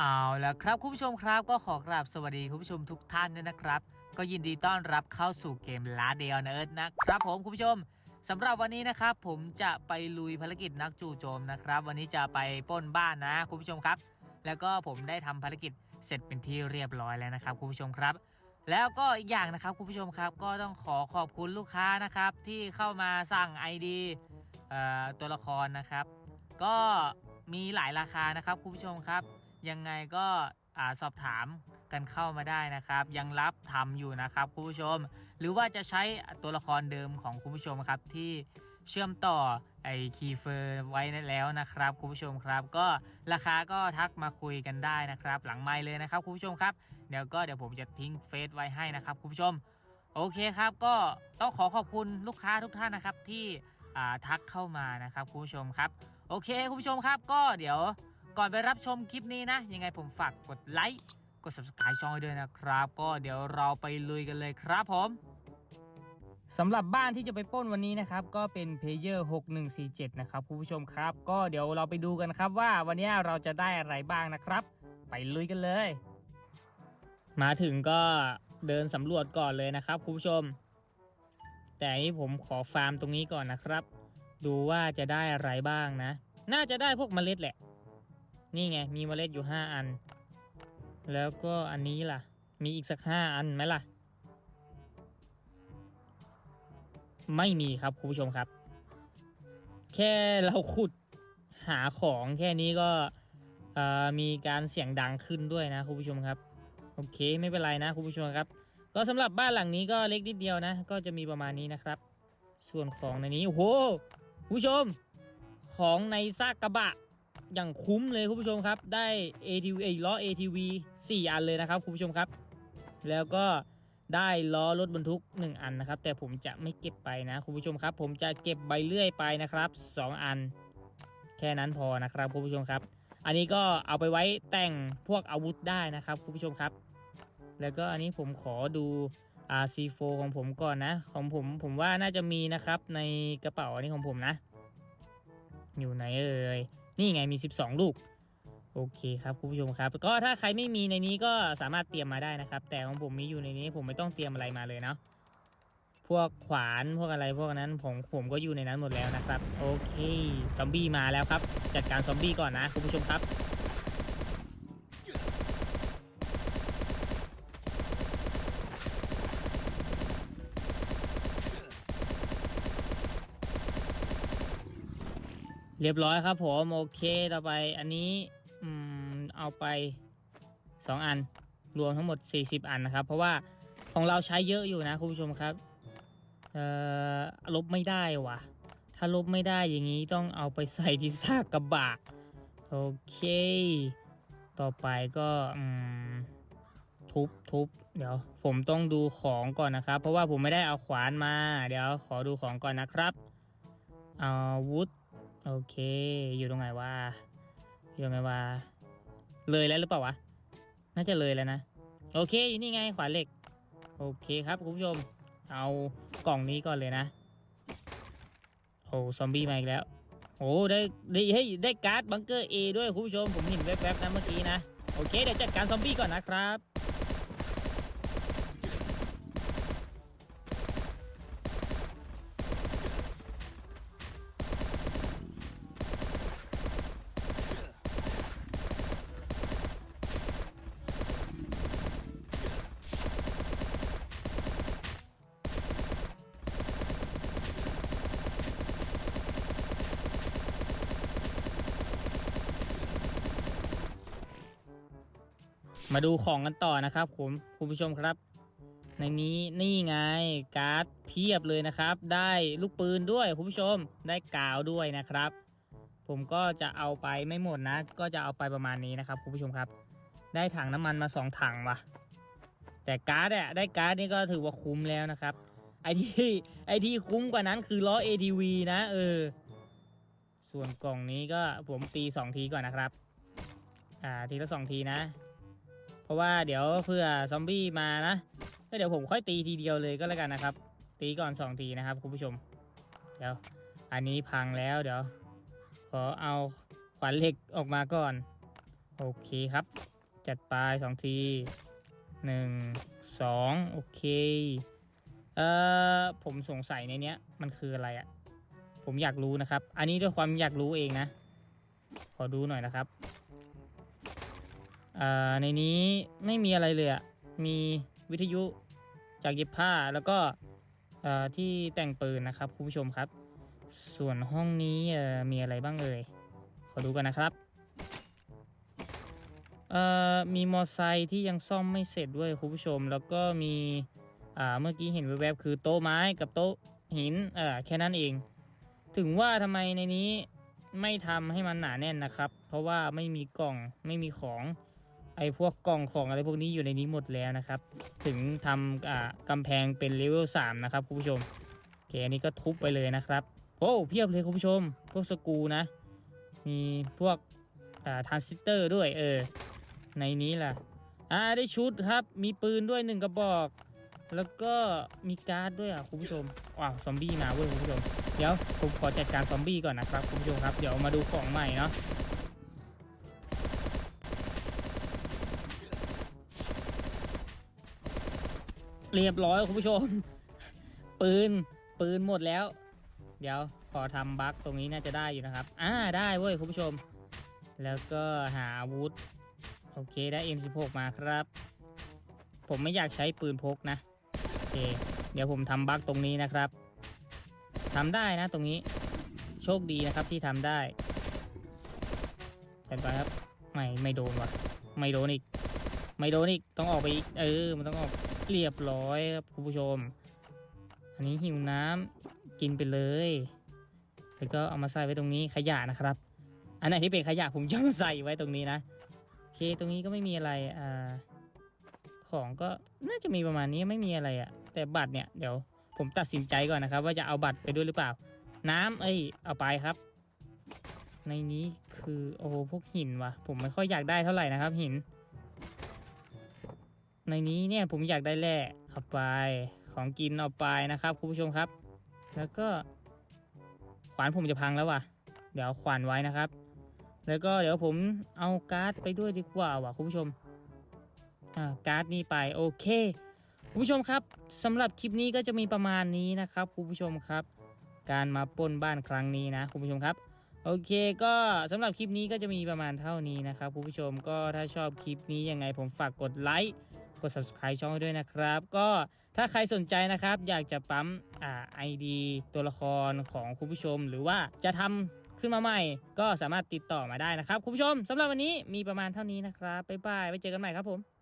เอาละครับคุณผู้ชมครับก็ขอกราบสวัสดีคุณผู้ชมทุกท่านด้วยนะครับ ก็ยินดีต้อนรับเข้าสู่เกมลาเดียนเอิร์ดนะครับผมคุณผู้ชมสำหรับวันนี้นะครับผมจะไปลุยภารกิจนักจู่โจมนะครับ วันนี้จะไปปล้นบ้านนะคุณผู้ชมครับ แล้วก็ผมได้ทำภารกิจเสร็จเป็นที่เรียบร้อยแล้วนะครับคุณผู้ชมครับ แล้วก็อีกอย่างนะครับคุณผู้ชมครับก็ต้องขอขอบคุณลูกค้านะครับที่เข้ามาสั่ง ID เอ่อตัวละครนะครับ ก็มีหลายราคานะครับคุณผู้ชมครับ ยังไงก็สอบถามกันเข้ามาได้นะครับ ยังรับทำอยู่นะครับคุณผู้ชม หรือว่าจะใช้ตัวละครเดิมของคุณผู้ชมครับที่เชื่อมต่อไอ้คีเฟอร์ไว้แล้วนะครับคุณผู้ชมครับ ก็ราคาก็ทักมาคุยกันได้นะครับ หลังไมค์เลยนะครับคุณผู้ชมครับเดี๋ยวก็เดี๋ยวผมจะทิ้งเฟซไว้ให้นะครับคุณผู้ชม โอเคครับ ก็ต้องขอขอบคุณลูกค้าทุกท่านนะครับที่ทักเข้ามานะครับคุณผู้ชมครับ โอเคคุณผู้ชมครับก็เดี๋ยว ก่อนไปรับชมคลิปนี้นะ ยังไงผมฝากกดไลค์ กด subscribe ช่องให้ด้วยนะครับ ก็เดี๋ยวเราไปลุยกันเลยครับผมสำหรับบ้านที่จะไปปล้นวันนี้นะครับ ก็เป็นเพเยอร์6147 นะครับคุณผู้ชมครับ ก็เดี๋ยวเราไปดูกันครับว่าวันนี้เราจะได้อะไรบ้างนะครับ ไปลุยกันเลย มาถึงก็เดินสำรวจก่อนเลยนะครับคุณผู้ชม แต่อันนี้ผมขอฟาร์มตรงนี้ก่อนนะครับ ดูว่าจะได้อะไรบ้างนะ น่าจะได้พวกเมล็ดแหละ นี่ไง มีเมล็ดอยู่ 5 อัน แล้วก็อันนี้ล่ะ มีอีกสัก 5 อันไหมล่ะ ไม่มีครับคุณผู้ชมครับ แค่เราขุดหาของแค่นี้ก็มีการเสียงดังขึ้นด้วยนะคุณผู้ชมครับ โอเคไม่เป็นไรนะคุณผู้ชมครับ ก็สำหรับบ้านหลังนี้ก็เล็กนิดเดียวนะ ก็จะมีประมาณนี้นะครับ ส่วนของในนี้โอ้โหคุณผู้ชม ของในซากกระบะ อย่างคุ้มเลยคุณผู้ชมครับ ได้ ATV ล้อ ATV 4 อันเลยนะครับคุณผู้ชมครับ แล้วก็ได้ล้อรถบรรทุก 1 อันนะครับ แต่ผมจะไม่เก็บไปนะคุณผู้ชมครับ ผมจะเก็บใบเลื่อยไปนะครับ 2 อัน แค่นั้นพอนะครับคุณผู้ชมครับ อันนี้ก็เอาไปไว้แต่งพวกอาวุธได้นะครับคุณผู้ชมครับ แล้วก็อันนี้ผมขอดู RC4 ของผมก่อนนะ ของผมผมว่าน่าจะมีนะครับในกระเป๋าอันนี้ของผมนะ อยู่ไหนเอ่ย นี่ไงมี 12 ลูก โอเคครับคุณผู้ชมครับ ก็ถ้าใครไม่มีในนี้ก็สามารถเตรียมมาได้นะครับ แต่ของผมมีอยู่ในนี้ผมไม่ต้องเตรียมอะไรมาเลยเนาะพวกขวานพวกอะไรพวกนั้นผมผมก็อยู่ในนั้นหมดแล้วนะครับ โอเค ซอมบี้มาแล้วครับ จัดการซอมบี้ก่อนนะคุณผู้ชมครับ เรียบร้อยครับผมโอเคต่อไปอันนี้อืมเอาไป 2 อันรวมทั้งหมด 40 อันนะครับ เพราะว่าของเราใช้เยอะอยู่นะคุณผู้ชมครับเอ่อลบไม่ได้วะถ้าลบไม่ได้อย่างนี้ต้องเอาไปใส่ที่ซากกระบะโอเค ต่อไปก็อืมทุบทุบเดี๋ยว ผมต้องดูของก่อนนะครับ เพราะว่าผมไม่ได้เอาขวานมา เดี๋ยวขอดูของก่อนนะครับเอาวุธ โอเค อยู่ตรงไหนวะอยู่ตรงไหนวะเลยแล้วหรือเปล่าวะ น่าจะเลยแล้วนะ โอเคอยู่นี่ไงขวานเหล็ก โอเคครับคุณผู้ชม เอากล่องนี้ก่อนเลยนะ โอ้ซอมบี้มาอีกแล้ว โอ้ได้ได้ให้ยได้การ์ดบังเกอร์เอด้วยคุณผู้ชม ผมเห็นแวบๆนะเมื่อกี้นะ โอเคเดี๋ยวจัดการซอมบี้ก่อนนะครับ มาดูของกันต่อนะครับผมคุณผู้ชมครับ ในนี้นี่ไงการ์ดเพียบเลยนะครับ ได้ลูกปืนด้วยคุณผู้ชมได้กาวด้วยนะครับ ผมก็จะเอาไปไม่หมดนะ ก็จะเอาไปประมาณนี้นะครับคุณผู้ชมครับ ได้ถังน้ำมันมาสองถังว่ะ แต่การ์ดอะได้การ์ดนี่ก็ถือว่าคุ้มแล้วนะครับ ไอที่ไอที่คุ้มกว่านั้นคือล้อ ATV นะเออส่วนกล่องนี้ก็ผมตีสองทีก่อนนะครับ อ่าทีละสองทีนะ เพราะว่าเดี๋ยวเพื่อซอมบี้มานะก็เดี๋ยวผมค่อยตีทีเดียวเลยก็แล้วกันนะครับ ตีก่อนสองทีนะครับคุณผู้ชม เดี๋ยว อันนี้พังแล้วเดี๋ยว ขอเอาขวานเหล็กออกมาก่อน โอเคครับ จัดไปสองทีหนึ่งสองโอเค เอ่อ ผมสงสัยในเนี้ย มันคืออะไรอะผมอยากรู้นะครับ อันนี้ด้วยความอยากรู้เองนะ ขอดูหน่อยนะครับ อ่าในนี้ไม่มีอะไรเลยอะมีวิทยุจากเย็บผ้าแล้วก็ที่แต่งปืนนะครับคุณผู้ชมครับ ส่วนห้องนี้มีอะไรบ้างเอ่ยขอดูกันนะครับเอ่อมีมอไซค์ที่ยังซ่อมไม่เสร็จด้วยคุณผู้ชม แล้วก็มีเมื่อกี้เห็นแวบๆคือโต๊ะไม้กับโต๊ะหินเอ่อแค่นั้นเอง ถึงว่าทำไมในนี้ไม่ทำให้มันหนาแน่นนะครับ เพราะว่าไม่มีกล่องไม่มีของ ไอ้พวกกล่องของอะไรพวกนี้อยู่ในนี้หมดแล้วนะครับ ถึงทำอ่ากำแพงเป็นเลเวล3นะครับคุณผู้ชมโอเคอันนี้ก็ทุบไปเลยนะครับโอ้เพียบเลยคุณผู้ชม พวกสกูนะ มีพวกอ่าทรานซิสเตอร์ด้วยเออ ในนี้ล่ะอ่าได้ชุดครับ มีปืนด้วยหนึ่งกระบอก แล้วก็มีการ์ดด้วยอะคุณผู้ชมว้าวซอมบี้มาเว้ยคุณผู้ชม เดี๋ยวผมขอจัดการซอมบี้ก่อนนะครับคุณผู้ชมครับ เดี๋ยวมาดูของใหม่เนาะ เรียบร้อยคุณผู้ชม ปืน ปืนหมดแล้ว เดี๋ยวขอทำบั๊กตรงนี้น่าจะได้อยู่นะครับ อ่าได้เว้ยคุณผู้ชม แล้วก็หาอาวุธ โอเคได้ M16 มาครับ ผมไม่อยากใช้ปืนพกนะ โอเค เดี๋ยวผมทำบั๊กตรงนี้นะครับทำได้นะตรงนี้ โชคดีนะครับที่ทำได้ใช่ไปครับไม่ไม่โดนว่ะ ไม่โดนอีก ไม่โดนอีก ต้องออกไปอีก เออ มันต้องออก เรียบร้อยครับคุณผู้ชม อันนี้หิวน้ำกินไปเลย แล้วก็เอามาใส่ไว้ตรงนี้ขยะนะครับ อันไหนที่เป็นขยะผมจะมาใส่ไว้ตรงนี้นะโอเคตรงนี้ก็ไม่มีอะไรอ่าของก็น่าจะมีประมาณนี้ไม่มีอะไรอะแต่บัตรเนี่ยเดี๋ยวผมตัดสินใจก่อนนะครับ ว่าจะเอาบัตรไปด้วยหรือเปล่า น้ำเอ้ยเอาไปครับ ในนี้คือโอ้โหพวกหินวะผมไม่ค่อยอยากได้เท่าไหร่นะครับหิน ในนี้เนี่ยผมอยากได้แร่เอาไปของกินเอาไปนะครับคุณผู้ชมครับ แล้วก็ขวานผมจะพังแล้วว่ะ เดี๋ยวขวานไว้นะครับ แล้วก็เดี๋ยวผมเอาการ์ดไปด้วยดีกว่าว่ะคุณผู้ชมอ่าการ์ดนี้ไปโอเคคุณผู้ชมครับสำหรับคลิปนี้ก็จะมีประมาณนี้นะครับคุณผู้ชมครับ การมาปล้นบ้านครั้งนี้นะคุณผู้ชมครับโอเคก็สำหรับคลิปนี้ก็จะมีประมาณเท่านี้นะครับคุณผู้ชมก็ถ้าชอบคลิปนี้ยังไงผมฝากกดไลค์ กด subscribe ช่องด้วยนะครับ ก็ถ้าใครสนใจนะครับ อยากจะปั๊มอ่า ID ตัวละครของคุณผู้ชม หรือว่าจะทำขึ้นมาใหม่ ก็สามารถติดต่อมาได้นะครับ คุณผู้ชมสำหรับวันนี้มีประมาณเท่านี้นะครับบ๊ายบายไว้เจอกันใหม่ครับผม